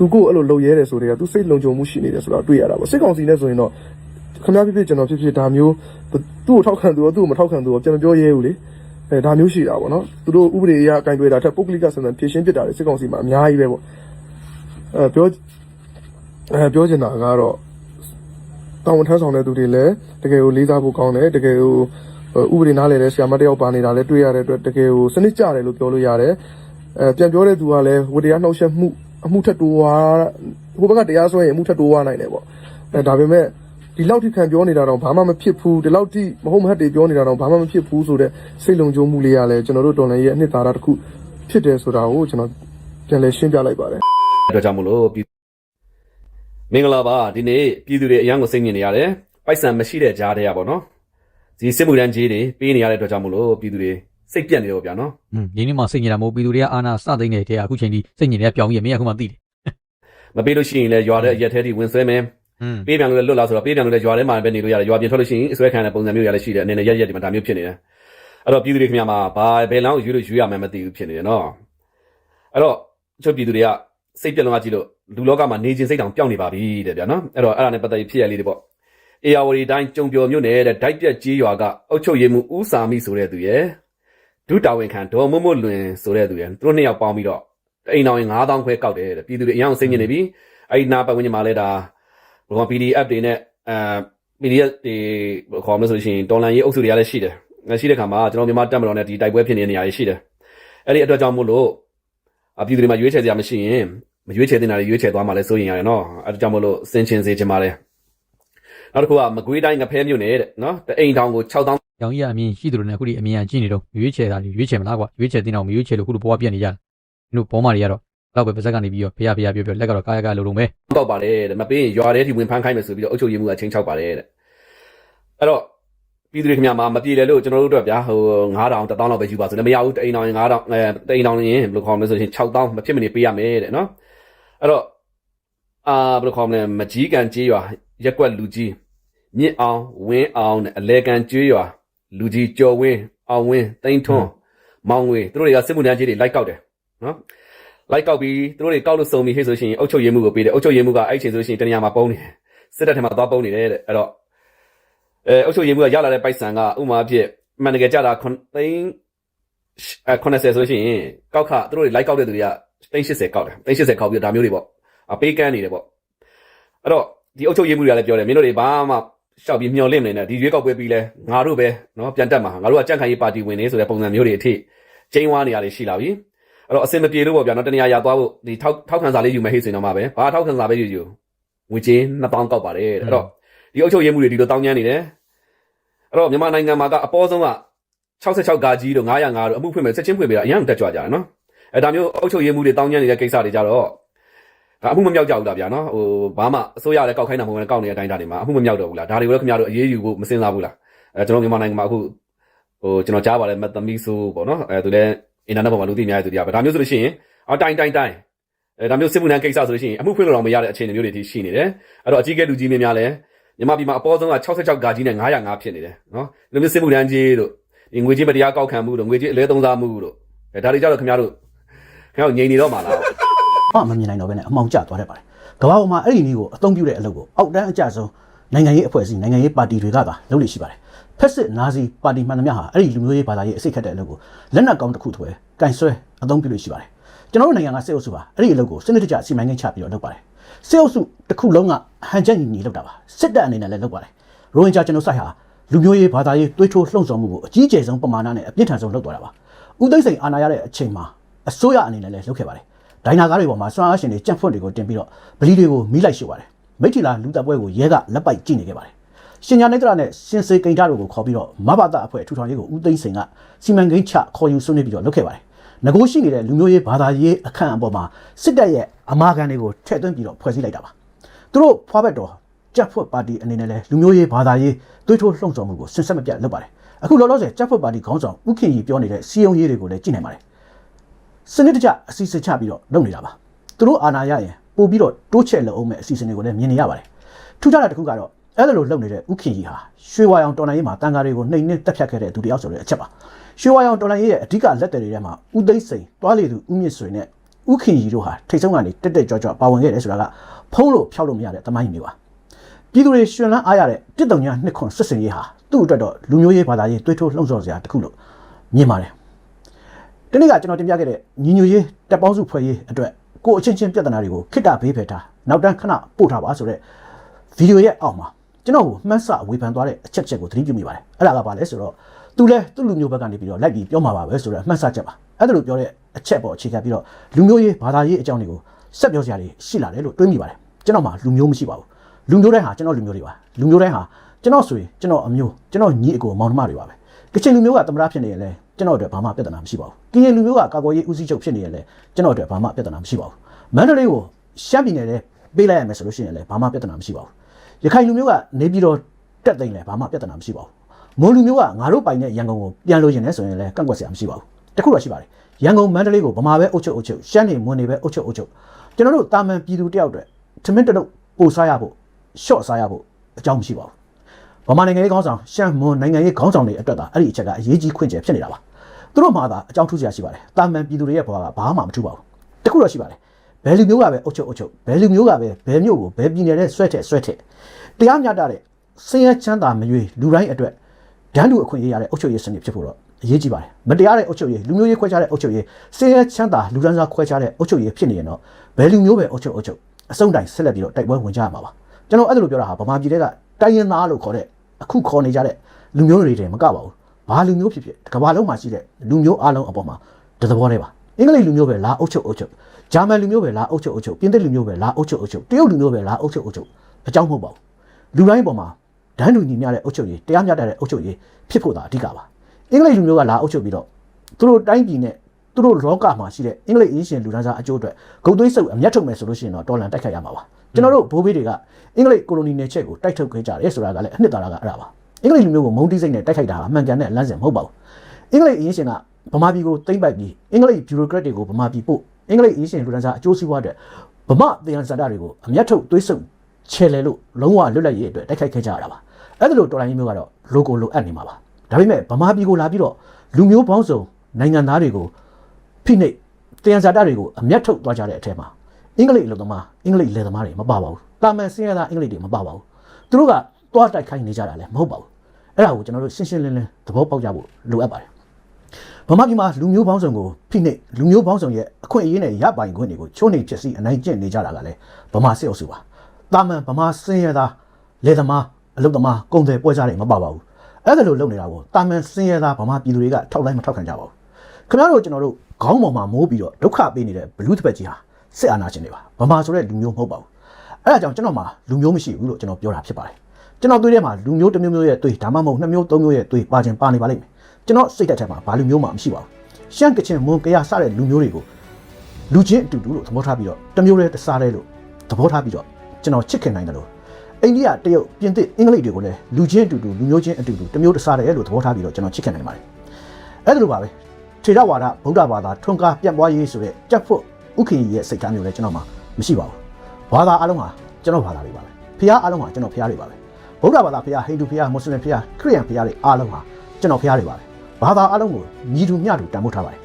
သူကိုအဲ့လိုလုပ်ရဲတယ်ဆိုတဲ့ကသူစိတ်လုံခြုံမှုရှိနေတယ်ဆိုတာတွေ့ရတာပေါ့စစ်ကောင်စီနဲ့ဆိုရင်တော့ခင်ဗျားဖြစ်ဖြစ်ကျွန်တော်ဖြစ်ဖြစ်ဒါမျိုးသူ့ကိုထောက်ခံသူရောသူ့ကိုမထောက်ခံသူရောပြန်မပြောရဲဘူးလေအဲဒါမျိုးရှိတာပေါ့နော်သူတို့ဥပဒေအရကင်တွယ်တာထက်ပုဂ္ဂလိကဆန်ဆန်ဖြည့်ရှင်းပြတာလေစစ်ကောင်စီမှာအများကြီးပဲပေါ့အဲပြောအဲပြောချင်တာကတော့တောင်းဝန်ထမ်းဆောင်တဲ့သူတွေလည်းတကယ်ကိုလေးစားဖို့ကောင်းတယ်တကယ်ကိုဥပဒေနားလည်တဲ့ဆရာမတယောက်ပါနေတာလည်းတွေ့ရတဲ့အတွက်တကယ်ကိုစနစ်ကျတယ်လို့ပြောလို့ရတယ်အဲပြန်ပြောတဲ့သူကလည်းဝတရားနှောက်ယှက်မှု အမှုထက်တိုးသွားဟိုဘက်ကတရားစွဲရင်အမှုထက်တိုးသွားနိုင်တယ်ပေါ့အဲဒါပေမဲ့ဒီလောက်ထိခံပြောနေတာတော့ဘာမှမဖြစ်ဘူးဒီလောက်ထိမဟုတ်မဟတ်တွေပြောနေတာတော့ဘာမှမဖြစ်ဘူးဆိုတော့စိတ်လုံခြုံမှုလေးရလဲကျွန်တော်တို့တော်လည်းရဲ့အနှစ်သာရတစ်ခုဖြစ်တယ်ဆိုတာကိုကျွန်တော်ပြန်လည်ရှင်းပြလိုက်ပါတယ်အတွက်ကြောင့်မလို့ပြည်မင်္ဂလာပါဒီနေ့ပြည်သူတွေအရန်ကိုစိတ်ညစ်နေရတယ်ပိုက်ဆံမရှိတဲ့ကြားထဲရပါတော့ဒီစစ်မှုထမ်းကြီးတွေပေးနေရတဲ့အတွက်ကြောင့်မလို့ပြည်သူတွေ စိတ်ပြက်နေတော့ဗျာနော်อืมဒီနေ့မှစိတ်ညစ်တာမဟုတ်ပြည်သူတွေကအာနာစသိမ့်နေတဲ့အခုချိန်ထိစိတ်ညစ်နေတာပြောင်းပြီးမင်းအခုမှသိတယ်မပေးလို့ရှိရင်လည်းရွာတဲ့အရက်သေးတွေဝင်ဆွဲမယ်ပေးပြန်လို့လည်းလွတ်လာဆိုတော့ပေးပြန်လို့လည်းရွာထဲမှာပဲနေလို့ရတယ်ရွာပြင်ထွက်လို့ရှိရင်အစွဲခံတဲ့ပုံစံမျိုးရလည်းရှိတယ်အနေနဲ့ရက်ရက်ဒီမှာဒါမျိုးဖြစ်နေတယ်အဲ့တော့ပြည်သူတွေခင်ဗျာမှာဘာဘယ်လောက်ယူလို့ယူရမှန်းမသိဘူးဖြစ်နေတယ်နော်အဲ့တော့ချုပ်ပြည်သူတွေကစိတ်ပြက်လုံးကကြည့်လို့လူလောကမှာနေခြင်းစိတ်တောင်ပျောက်နေပါပြီတဲ့ဗျာနော်အဲ့တော့အဲ့ဒါနဲ့ပတ်သက်ပြီးဖြစ်ရလေးတွေပေါ့အေယာဝတီတိုင်းကြုံပြောမြို့နယ်တဲ့ဒိုက်ပြက်ကြီးရွာကအုတ်ချုပ်ရည်မှုဦးစာမိဆိုတဲ့သူရဲ့ ဒုတာဝန်ခံဒေါ်မွတ်မွတ်လွင်ဆိုတဲ့သူရဲ့သူတို့နှစ်ယောက်ပေါင်းပြီးတော့အိမ်တော်ရင်9000ခွဲကောက်တယ်တဲ့ပြည်သူတွေအရင်အောင်စိတ်ညစ်နေပြီအဲ့ဒီနာပတ်ဝန်းကျင်မှာလဲဒါဘယ်လို PDF တွေနဲ့အဲ PDF တွေခေါ်မလို့ဆိုလို့ရှိရင်တော်လန်ရေးအုပ်စုတွေကလည်းရှိတယ်။ရှိတဲ့ခါမှာကျွန်တော်မြန်မာတက်မတော်နဲ့ဒီတိုက်ပွဲဖြစ်နေတဲ့နေရာတွေရှိတယ်။အဲ့ဒီအတွက်ကြောင့်မို့လို့အပြည်သူတွေမှာရွေးချယ်စရာမရှိရင်မရွေးချယ်တင်တာတွေရွေးချယ်သွားမှလည်းစိုးရင်ရတယ်နော်အဲဒါကြောင့်မလို့စင်ချင်စေချင်ပါတယ်နောက်တစ်ခုကမကွေးတိုင်းငဖဲမြို့နယ်တဲ့နော်တအိမ်တောင်ကို6000 ရောင်ကြီးကအမြင်ရှိသူတွေနဲ့အခုဒီအမြင်ကကြည့်နေတော့ရွေးချယ်တာတွေရွေးချယ်မလားကွာရွေးချယ်တင်အောင်မရွေးချယ်လို့ခုလိုဘဝပြက်နေကြတယ်။တို့ဘောမာတွေကတော့တော့ပဲပါဇက်ကနေပြီးတော့ဖျားဖျားပြောပြောလက်ကတော့ကာယကလိုလိုပဲကောက်ပါတယ်တဲ့မပေးရင်ရွာထဲထိဝင်ဖမ်းခိုင်းမယ်ဆိုပြီးတော့အုပ်ချုပ်ရေးမှုကချင်းချောက်ပါတယ်တဲ့အဲ့တော့ပြည်သူတွေခင်ဗျာမှာမပြေလဲလို့ကျွန်တော်တို့အတွက်ဗျာဟို9000 1000လောက်ပဲယူပါဆိုလည်းမရဘူးတအိမ်တောင်ရင်9000အဲတအိမ်တောင်ရင်ဘယ်လိုခေါ်မလဲဆိုရင်6000မဖြစ်မနေပေးရမယ်တဲ့နော်အဲ့တော့အာဘယ်လိုခေါ်မလဲမကြီးကန်ကြေးရွာရက်ကွက်လူကြီးမြင့်အောင်ဝင်းအောင်နဲ့အလဲကန်ကျွေးရွာ လူကြီးကျော်ဝင်းအောင်ဝင်းတိန်ထွန်းမောင်ငွေသူတို့တွေကစစ်မှုထမ်းကြေးတွေလိုက်ကောက်တယ်နော်လိုက်ကောက်ပြီးသူတို့တွေကောက်လို့စုံပြီးဟေ့ဆိုရှင်အုတ်ချုပ်ရည်မှုကိုပေးတယ်အုတ်ချုပ်ရည်မှုကအဲ့ချိန်ဆိုရှင်တနေရာမှာပုံနေတယ်စစ်တပ်ထဲမှာသွားပုံနေတယ်တဲ့အဲ့တော့အဲအုတ်ချုပ်ရည်မှုကရလာတဲ့ပိုက်ဆံကဥမာအဖြစ်မှန်တကယ်ကြတာခွန်သိန်းအဲ90ဆိုရှင်ကောက်ခသူတို့တွေလိုက်ကောက်တဲ့သူတွေကသိန်း80ကောက်တယ်သိန်း80ကောက်ပြီးတော့ဒါမျိုးတွေပေါ့အပေးကမ်းနေတယ်ပေါ့အဲ့တော့ဒီအုတ်ချုပ်ရည်မှုတွေကလည်းပြောတယ်မင်းတို့တွေဘာမှ ရှောက်ပြီးမျောလင့်မနေနဲ့ဒီရွေးကောက်ပွဲပြီးလဲငါတို့ပဲနော်ပြန်တက်မှာငါတို့ကကြန့်ခိုင်ရေးပါတီဝင်နေဆိုတဲ့ပုံစံမျိုးတွေအထိကျင်းဝါနေရတွေရှိလာပြီအဲ့တော့အစင်မပြေလို့ပေါ့ဗျာနော်တနေရာရသွားဖို့ဒီထောက်ထောက်ခံစာလေးယူမယ်ဟိတ်စင်တော့မှာပဲဘာထောက်ခံစာပဲယူယူငွေချင်း2000ကောက်ပါတယ်တဲ့အဲ့တော့ဒီအုပ်ချုပ်ရေးမှုတွေဒီလိုတောင်းကျမ်းနေတယ်အဲ့တော့မြန်မာနိုင်ငံမှာကအပေါ်ဆုံးက66ဂါကြီးတို့905တို့အမှုဖွင့်မယ်ချက်ချင်းဖွင့်ပေးတာအရင်တက်ကြွကြတယ်နော်အဲ့ဒါမျိုးအုပ်ချုပ်ရေးမှုတွေတောင်းကျမ်းနေတဲ့ကိစ္စတွေကြတော့ ဒါအမှုမမြောက်ကြဘူးလားဗျာနော်ဟိုဘာမှအစိုးရလည်းကောက်ခိုင်းတာမဟုတ်ဘူးကောက်နေတဲ့အတိုင်းတာတွေမှာအမှုမမြောက်တော့ဘူးလားဒါတွေကိုလည်းခင်ဗျားတို့အရေးယူဖို့မစင်စားဘူးလားအဲကျွန်တော်မြန်မာနိုင်ငံမှာအခုဟိုကျွန်တော်ကြားပါတယ်မတ်သမီဆိုပေါ့နော်အဲသူလည်းအင်တာနက်ပေါ်မှာလူသိများတဲ့သူတွေကပဲဒါမျိုးဆိုလို့ရှိရင်အော်တိုင်တိုင်တိုင်အဲဒါမျိုးစစ်မှုထမ်းကိစ္စဆိုလို့ရှိရင်အမှုဖွင့်လို့တော့မရတဲ့အခြေအနေမျိုးတွေထိရှိနေတယ်အဲ့တော့အကြီးကဲလူကြီးမင်းများလည်းမြန်မာပြည်မှာအပေါ်ဆုံးက66ဂါကြီးနဲ့905ဖြစ်နေတယ်နော်ဒီလိုမျိုးစစ်မှုထမ်းကြီးတို့ဒီငွေကြီးမတရားကောက်ခံမှုတို့ငွေကြီးအလဲသုံးစားမှုတို့အဲဒါတွေကြတော့ခင်ဗျားတို့ခင်ဗျားတို့ငြိမ်နေတော့မှာလား အမမြင်နိုင်တော့ဘဲနဲ့အမောင်ကျသွားတတ်ပါတယ်ကမ္ဘာပေါ်မှာအဲ့ဒီနည်းကိုအသုံးပြုတဲ့အလုပ်ကိုအောက်တန်းအကြဆုံးနိုင်ငံရေးအဖွဲ့အစည်းနိုင်ငံရေးပါတီတွေကသာလုပ်လို့ရှိပါတယ်ဖက်စစ်နာဇီပါတီမှန်သမျှဟာအဲ့ဒီလူမျိုးရေးဘာသာရေးအစိတ်ခတ်တဲ့အလုပ်ကိုလက်နက်ကောင်းတစ်ခုထွဲကင်ဆွဲအသုံးပြုလို့ရှိပါတယ်ကျွန်တော်တို့နိုင်ငံကစစ်အုပ်စုပါအဲ့ဒီအလုပ်ကိုစနစ်တကျစီမံကိန်းချပြီးတော့လုပ်ပါတယ်စစ်အုပ်စုတစ်ခုလုံးကဟန်ချက်ညီညီလုပ်တာပါစစ်တပ်အနေနဲ့လည်းလုပ်ပါတယ်ရိုဟင်ဂျာကျွန်တော်ဆိုင်ဟာလူမျိုးရေးဘာသာရေးတွေးထိုးလှုံ့ဆော်မှုကိုအကြီးအကျယ်ဆုံးပမာဏနဲ့အပြင်းထန်ဆုံးလုပ်သွားတာပါဦးသိန်းစိန်အာဏာရတဲ့အချိန်မှာအစိုးရအနေနဲ့လည်းလုပ်ခဲ့ပါတယ် ဒိုင်နာကားတွေပေါ်မှာစွမ်းအားရှင်တွေကြက်ဖွန့်တွေကိုတင်ပြီးတော့ဗလီတွေကိုမိလိုက်ရှို့ပါတယ်မိထီလာလူတပ်ပွဲကိုရဲကလက်ပိုက်ကြည့်နေခဲ့ပါတယ်ရှင်ညာနေတရနဲ့ရှင်စေကိန်တာတို့ကိုခေါ်ပြီးတော့မဘာတာအဖွဲ့ထူထောင်ရေးကိုဦးသိန်းစိန်ကစီမံကိန်းချခေါ်ယူဆွေးနွေးပြီးတော့လုပ်ခဲ့ပါတယ်ငကိုရှိနေတဲ့လူမျိုးရေးဘာသာရေးအခန့်အပေါ်မှာစစ်တပ်ရဲ့အမာခံတွေကိုထည့်သွင်းပြီးတော့ဖွဲ့စည်းလိုက်တာပါသူတို့ဖွားဘက်တော်ကြက်ဖွတ်ပါတီအနေနဲ့လည်းလူမျိုးရေးဘာသာရေးတွေးထိုးလှုံ့ဆော်မှုကိုဆင်ဆက်မပြတ်လုပ်ပါတယ်အခုလောလောဆယ်ကြက်ဖွတ်ပါတီခေါင်းဆောင်ဦးခင်ကြီးပြောနေတဲ့စီယုံရေးတွေကိုလည်းကြည့်နိုင်ပါတယ် စနစ်တကျအစီအစဉ်ချပြီးတော့လုပ်နေတာပါသူတို့အာဏာရရင်ပို့ပြီးတော့တိုးချဲ့လုပ်အောင်မဲ့အစီအစဉ်တွေကိုလည်းမြင်နေရပါတယ်ထူးခြားတဲ့တစ်ခုကတော့အဲ့လိုလုပ်နေတဲ့ဥခင်ကြီးဟာရွှေဝါရောင်တော်လိုင်းရေးမှာတန်ဃာတွေကိုနှိမ်နှင်းတက်ဖြတ်ခဲ့တဲ့သူတစ်ယောက်ဆိုတဲ့အချက်ပါရွှေဝါရောင်တော်လိုင်းရေးရဲ့အဓိကလက်တွေထဲမှာဥသိမ့်စိန်တွားလေသူဥမြင့်ဆွေနဲ့ဥခင်ကြီးတို့ဟာထိတ်ဆုံးကနေတက်တက်ကြွကြွပါဝင်ခဲ့တယ်ဆိုတာကဖုံးလို့ဖျောက်လို့မရတဲ့တမိုင်းမျိုးပါပြည်သူတွေရှင်လန်းအားရတဲ့တစ်တုံညာနှစ်ခွန်စစ်စင်ရေးဟာသူ့အတွက်တော့လူမျိုးရေးဘာသာရေးတွေးထိုးလှုံ့ဆော်စရာတစ်ခုလို့မြင်ပါတယ် ဒီနေ့ကကျွန်တော်တင်ပြခဲ့တဲ့ညီညွတ်ရေးတပ်ပေါင်းစုဖွဲ့ရေးအတွက်ကိုယ်အချင်းချင်းပြဿနာတွေကိုခိတ္တဘေးဖယ်ထားနောက်တန်းခဏပို့ထားပါဆိုတော့ဗီဒီယိုရဲ့အောက်မှာကျွန်တော်ကိုမှန်းဆဝေဖန်သွားတဲ့အချက်ချက်ကိုသတိပြုမိပါတယ်အဲ့ဒါကဘာလဲဆိုတော့သူလဲသူ့လူမျိုးဘက်ကနေပြီးတော့လိုက်ပြီးပြောမှာပါပဲဆိုတော့မှန်းဆချက်ပါအဲ့ဒါလိုပြောတဲ့အချက်ပေါ်အခြေခံပြီးတော့လူမျိုးရေးဘာသာရေးအကြောင်းတွေကိုဆက်ပြောစရာတွေရှိလာတယ်လို့တွေးမိပါတယ်ကျွန်တော်မှလူမျိုးမရှိပါဘူးလူမျိုးတိုင်းဟာကျွန်တော်လူမျိုးတွေပါလူမျိုးတိုင်းဟာကျွန်တော်ဆိုရင်ကျွန်တော်အမျိုးကျွန်တော်ညီအကိုမောင်နှမတွေပါပဲကချင်လူမျိုးကသမ္မတဖြစ်နေရင်လည်း ကျွန်တော်အတွက်ဘာမှပြဿနာမရှိပါဘူး။ကရင်လူမျိုးကကာကွယ်ရေးဦးစီးချုပ်ဖြစ်နေရင်လည်းကျွန်တော်အတွက်ဘာမှပြဿနာမရှိပါဘူး။မန္တလေးကိုရှမ်းပြည်နယ်ထဲပေးလိုက်ရမယ်ဆိုလို့ရှိရင်လည်းဘာမှပြဿနာမရှိပါဘူး။ရခိုင်လူမျိုးကနေပြည်တော်တက်သိမ်းလည်းဘာမှပြဿနာမရှိပါဘူး။မွန်လူမျိုးကငါတို့ပိုင်တဲ့ရန်ကုန်ကိုပြန်လို့ရင်လည်းဆိုရင်လည်းကန့်ကွက်စရာမရှိပါဘူး။တခုတော့ရှိပါတယ်။ရန်ကုန်မန္တလေးကိုဗမာပဲအုပ်ချုပ်အုပ်ချုပ်ရှမ်းနေမွန်နေပဲအုပ်ချုပ်အုပ်ချုပ်ကျွန်တော်တို့တာမန်ပြည်သူတယောက်အတွက်ထမင်းတစ်လုံးပို့စားရဖို့ရှော့စားရဖို့အကြောင်းမရှိပါဘူး။ဗမာနိုင်ငံရေးခေါင်းဆောင်ရှမ်းမွန်နိုင်ငံရေးခေါင်းဆောင်တွေအတွက်သာအဲ့ဒီအချက်ကအရေးကြီးခွင့်ကျယ်ဖြစ်နေတာပါ သူတို့မှသာအကြောင်းထူးစရာရှိပါတယ်တာမန်ပြည်သူတွေရဲ့ဘဝကဘာမှမထူးပါဘူးတခုတော့ရှိပါတယ်ဘယ်လူမျိုးကပဲအုပ်ချုပ်အုပ်ချုပ်ဘယ်လူမျိုးကပဲဘယ်မျိုးကိုဘယ်ပြည်နယ်နဲ့ဆွဲထက်ဆွဲထက်တရားမျှတတဲ့စင်ရချမ်းသာမရွေးလူတိုင်းအတွက်ဒန်းတူအခွင့်အရေးရတဲ့အုပ်ချုပ်ရေးစနစ်ဖြစ်ဖို့တော့အရေးကြီးပါတယ်မတရားတဲ့အုပ်ချုပ်ရေးလူမျိုးရေးခွဲခြားတဲ့အုပ်ချုပ်ရေးစင်ရချမ်းသာလူဒန်းစားခွဲခြားတဲ့အုပ်ချုပ်ရေးဖြစ်နေရင်တော့ဘယ်လူမျိုးပဲအုပ်ချုပ်အုပ်ချုပ်အစုံတိုင်းဆက်လက်ပြီးတော့တိုက်ပွဲဝင်ကြရမှာပါကျွန်တော်အဲ့ဒါလိုပြောတာဟာဗမာပြည်တွေကတိုင်းရင်းသားလို့ခေါ်တဲ့အခုခေါ်နေကြတဲ့လူမျိုးတွေတွေမကပါဘူး ဘာလူမျိုးဖြစ်ဖြစ်တစ်ကမ္ဘာလုံးမှာရှိတဲ့လူမျိုးအလုံးအပေါ်မှာတသဘောတည်းပါအင်္ဂလိပ်လူမျိုးပဲလာအုပ်ချုပ်အုပ်ချုပ်ဂျာမန်လူမျိုးပဲလာအုပ်ချုပ်အုပ်ချုပ်ပြင်သစ်လူမျိုးပဲလာအုပ်ချုပ်အုပ်ချုပ်တရုတ်လူမျိုးပဲလာအုပ်ချုပ်အုပ်ချုပ်အကြောင်းမဟုတ်ပါဘူးလူတိုင်းပေါ်မှာဒန်းတူညီမျှတဲ့အုပ်ချုပ်ရေးတရားမျှတတဲ့အုပ်ချုပ်ရေးဖြစ်ဖို့သာအဓိကပါအင်္ဂလိပ်လူမျိုးကလာအုပ်ချုပ်ပြီးတော့သူတို့တိုင်းပြည်နဲ့သူတို့လောကမှာရှိတဲ့အင်္ဂလိပ်အင်းရှင်လူဒန်းစားအကျိုးအတွက်ဂုံသွေးစုပ်အမျက်ထုတ်မယ်ဆိုလို့ရှိရင်တော့တော်လန်တိုက်ခိုက်ရမှာပါကျွန်တော်တို့ဘိုးဘေးတွေကအင်္ဂလိပ်ကိုလိုနီနယ်ချက်ကိုတိုက်ထုတ်ခဲ့ကြတယ်ဆိုတာကလည်းအနှစ်သာရကအဲ့ဒါပါ အင်္ဂလိပ်လူမျိုးကိုမုန်းတိစိတ်နဲ့တိုက်ခိုက်တာကအမှန်ကန်တဲ့လမ်းစဉ်မဟုတ်ပါဘူးအင်္ဂလိပ်အင်းရှင်ကဗမာပြည်ကိုသိမ့်ပိုက်ပြီးအင်္ဂလိပ်ဘျူရိုကရက်တွေကိုဗမာပြည်ပို့အင်္ဂလိပ်အင်းရှင်လူဒန်းစားအကျိုးစီးပွားတဲ့ဗမာသယံဇာတတွေကိုအမျက်ထုတ်သွေးစုပ်ချဲလဲလို့လုံးဝလွတ်လပ်ရေးအတွက်တိုက်ခိုက်ခဲ့ကြရတာပါအဲ့ဒါလို့တော်လိုင်းမျိုးကတော့ logo လိုအပ်နေမှာပါဒါပေမဲ့ဗမာပြည်ကိုလာပြီးတော့လူမျိုးပေါင်းစုံနိုင်ငံသားတွေကိုဖိနှိပ်တယံဇာတတွေကိုအမျက်ထုတ်သွားကြတဲ့အထက်မှာအင်္ဂလိပ်လူသမားအင်္ဂလိပ်လယ်သမားတွေမပါပါဘူးတာမန်စင်းရသားအင်္ဂလိပ်တွေမပါပါဘူးသူတို့က သွားတိုက်ခိုင်းနေကြတာလည်းမဟုတ်ပါဘူးအဲ့ဒါကိုကျွန်တော်တို့ရှင်းရှင်းလင်းလင်းသဘောပေါက်ကြဖို့လိုအပ်ပါတယ်ဗမာပြည်မှာလူမျိုးပေါင်းစုံကိုဖိနှိပ်လူမျိုးပေါင်းစုံရဲ့အခွင့်အရေးနဲ့ရပိုင်ခွင့်တွေကိုချိုးနှိမ်ဖြစ်စီအနိုင်ကျင့်နေကြတာကလည်းဗမာစစ်အုပ်စုပါတာမန်ဗမာစင်းရသားလယ်သမားအလုပ်သမားကုန်တယ်ပွဲစားတွေမပါပါဘူးအဲ့ဒါလိုလုပ်နေတာကိုတာမန်စင်းရသားဗမာပြည်သူတွေကထောက်လိုက်မထောက်ခံကြပါဘူးခင်ဗျားတို့ကျွန်တော်တို့ခေါင်းပေါ်မှာမိုးပြီးတော့ဒုက္ခပေးနေတဲ့ဘလူးတစ်ပတ်ကြီးဟာစစ်အာဏာရှင်တွေပါဗမာဆိုတဲ့လူမျိုးမဟုတ်ပါဘူးအဲ့ဒါကြောင့်ကျွန်တော်မှာလူမျိုးမရှိဘူးလို့ကျွန်တော်ပြောတာဖြစ်ပါတယ် ကျွန်တော်သွေးထဲမှာလူမျိုးတစ်မျိုးမျိုးရဲ့သွေးဒါမှမဟုတ်နှစ်မျိုးသုံးမျိုးရဲ့သွေးပါခြင်းပါနေပါလိမ့်မယ်ကျွန်တော်စိတ်ဓာတ်ထဲမှာဘာလူမျိုးမှမရှိပါဘူးရှမ်းကချင်မွန်ကရစတဲ့လူမျိုးတွေကိုလူချင်းအတူတူလို့သဘောထားပြီးတော့တစ်မျိုးတည်းတစ်စားတည်းလို့သဘောထားပြီးတော့ကျွန်တော်ချစ်ခင်နိုင်တယ်လို့အိန္ဒိယတရုတ်ပြင်သစ်အင်္ဂလိပ်တွေကိုလည်းလူချင်းအတူတူလူမျိုးချင်းအတူတူတစ်မျိုးတစ်စားတည်းလို့သဘောထားပြီးတော့ကျွန်တော်ချစ်ခင်နိုင်ပါတယ်အဲ့ဒါလိုပါပဲထေရဝါဒဗုဒ္ဓဘာသာထွန်းကားပြန့်ပွားရေးဆိုတဲ့ကြက်ဖို့ဥခင်ကြီးရဲ့စိတ်ထားမျိုးလည်းကျွန်တော်မှာမရှိပါဘူးဘာသာအလုံးဟာကျွန်တော်ဘာသာတွေပါပဲဖះအလုံးဟာကျွန်တော်ဖះတွေပါပဲ ဗုဒ္ဓဘာသာဖះဟိန္ဒူဖះမွတ်စလင်ဖះခရစ်ယာန်ဖះတွေအားလုံးဟာကျွန်တော်ဖះတွေပါပဲဘာသာအလုံးကိုညီတူမျှတူတန်ဖိုးထားပါတယ်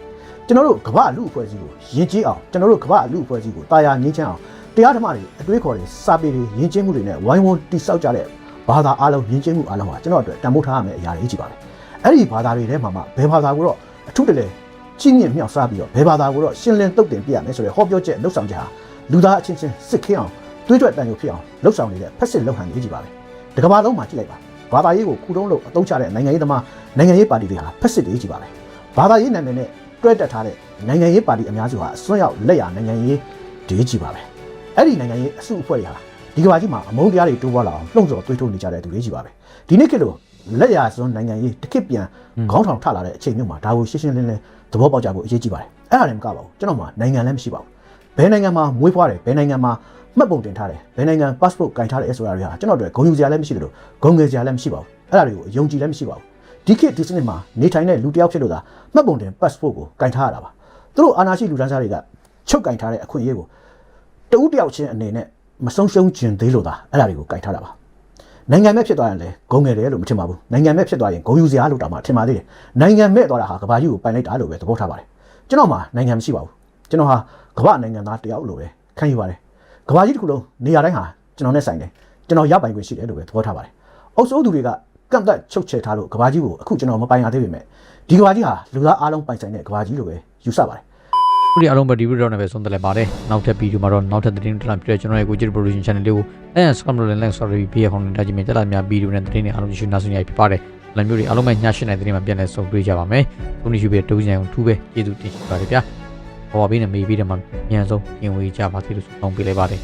ကျွန်တော်တို့ကမ္ဘာလူအဖွဲ့အစည်းကိုယဉ်ကျေးအောင်ကျွန်တော်တို့ကမ္ဘာလူအဖွဲ့အစည်းကိုတာယာငြိမ်းချမ်းအောင်တရားဓမ္မတွေအတွေးခေါ်တွေစာပေတွေယဉ်ကျေးမှုတွေနဲ့ဝိုင်းဝန်းတိဆောက်ကြတဲ့ဘာသာအလုံးယဉ်ကျေးမှုအလုံးဟာကျွန်တော်အတွက်တန်ဖိုးထားရမယ့်အရာတွေကြီးပါပဲအဲ့ဒီဘာသာတွေထဲမှာမှဘယ်ဘာသာကိုတော့အထူးတလဲချင်းမြင့်မြောက်စားပြီးတော့ဘယ်ဘာသာကိုတော့ရှင်းလင်းတုတ်တင်ပြရမယ်ဆိုတဲ့ဟောပြောချက်လှုပ်ဆောင်ချက်ဟာလူသားအချင်းချင်းစစ်ခင်းအောင်တွေးထွက်တန်ရုပ်ဖြစ်အောင်လှုပ်ဆောင်နေတဲ့ဖက်စစ်လှုပ်ဟန်ကြီးကြီးပါပဲ တကမ္ဘာလုံးမှာကြည့်လိုက်ပါဘာသာရေးကိုခုတုံးလို့အသုံးချတဲ့နိုင်ငံရေးသမားနိုင်ငံရေးပါတီတွေဟာဖက်စစ်တွေကြီးပါပဲဘာသာရေးနာမည်နဲ့တွဲတက်ထားတဲ့နိုင်ငံရေးပါတီအများစုဟာအစွန်းရောက်လက်ရနိုင်ငံရေးတွေကြီးပါပဲအဲ့ဒီနိုင်ငံရေးအစုအဖွဲ့တွေဟာဒီကမ္ဘာကြီးမှာအမုန်းတရားတွေတိုးပွားလာအောင်လှုံ့ဆော်တွေးထုတ်နေကြတဲ့သူတွေကြီးပါပဲဒီနေ့ခေတ်လို့လက်ရစွန်းနိုင်ငံရေးတစ်ခေတ်ပြန်ခေါင်းထောင်ထလာတဲ့အချိန်မျိုးမှာဒါကိုရှင်းရှင်းလင်းလင်းသဘောပေါက်ကြဖို့အရေးကြီးပါတယ်အဲ့ဒါလည်းမကပါဘူးကျွန်တော်မှနိုင်ငံလည်းမရှိပါဘူးဘယ်နိုင်ငံမှာမွေးဖွားတယ်ဘယ်နိုင်ငံမှာ မှတ်ပုံတင်ထားတယ်ဘယ်နိုင်ငံ passport ကင်ထားတယ်ဆိုတာတွေဟာကျွန်တော်တို့ဂုဏ်ယူစရာလည်းမရှိသလိုဂုဏ်ငယ်စရာလည်းမရှိပါဘူးအဲ့ဒါတွေကိုယုံကြည်လည်းမရှိပါဘူးဒီခေတ်ဒီစနစ်မှာနေထိုင်တဲ့လူတစ်ယောက်ဖြစ်လို့သာမှတ်ပုံတင် passport ကိုကင်ထားရတာပါသူတို့အာဏာရှိလူတန်းစားတွေကချုပ်ကင်ထားတဲ့အခွင့်အရေးကိုတဦးတစ်ယောက်ချင်းအနေနဲ့မဆုံးရှုံးခြင်းသေးလို့သာအဲ့ဒါတွေကိုကင်ထားတာပါနိုင်ငံမဲ့ဖြစ်သွားရင်လည်းဂုံငယ်တယ်လို့မထင်ပါဘူးနိုင်ငံမဲ့ဖြစ်သွားရင်ဂုံယူစရာလို့တောင်မှထင်ပါသေးတယ်နိုင်ငံမဲ့သွားတာဟာကဘာကြီးကိုပိုင်လိုက်တာလို့ပဲသဘောထားပါတယ်ကျွန်တော်မှနိုင်ငံမရှိပါဘူးကျွန်တော်ဟာကမ္ဘာနိုင်ငံသားတယောက်လို့ပဲခံယူပါတယ် ကမ္ဘာကြီးတစ်ခုလုံးနေရာတိုင်းဟာကျွန်တော်နဲ့ဆိုင်တယ်ကျွန်တော်ရပိုင်ခွင့်ရှိတယ်လို့ပဲသဘောထားပါတယ်အုပ်စိုးသူတွေကကန့်သက်ချုပ်ချယ်ထားလို့ကမ္ဘာကြီးကိုအခုကျွန်တော်မပိုင်ရသေးပေမဲ့ဒီကမ္ဘာကြီးဟာလူသားအားလုံးပိုင်ဆိုင်တဲ့ကမ္ဘာကြီးလို့ပဲယူဆပါတယ်ခုဒီအားလုံးပဲဒီဗီဒီယိုနဲ့ပဲဆုံးသက်လိုက်ပါတယ်နောက်ထပ်ဗီဒီယိုမှာတော့နောက်ထပ်သတင်းတစ်ခါပြည့်ကျွန်တော်ရဲ့ကိုကြည့် production channel လေးကို like and subscribe လုပ် like sorry ပြရအောင်တာကြည့်မြင်တက်လာများဗီဒီယိုနဲ့သတင်းတွေအားလုံးရှင်းနာဆွေးနွေးဖြစ်ပါတယ်လမ်းမျိုးတွေအားလုံးပဲညှရှင်းတဲ့သတင်းမှာပြန်လည်ဆုံတွေ့ကြပါမယ်ခုနေ့ယူပြီးတူးကြံအောင်ထူးပဲကျေးဇူးတင်ရှိပါတယ်ဗျာ ဟောပါပေးနေမေးပြီးတော့မှမြန်ဆုံးပြင်ဝေးကြပါသေးလို့ဆုတောင်းပေးလိုက်ပါတယ်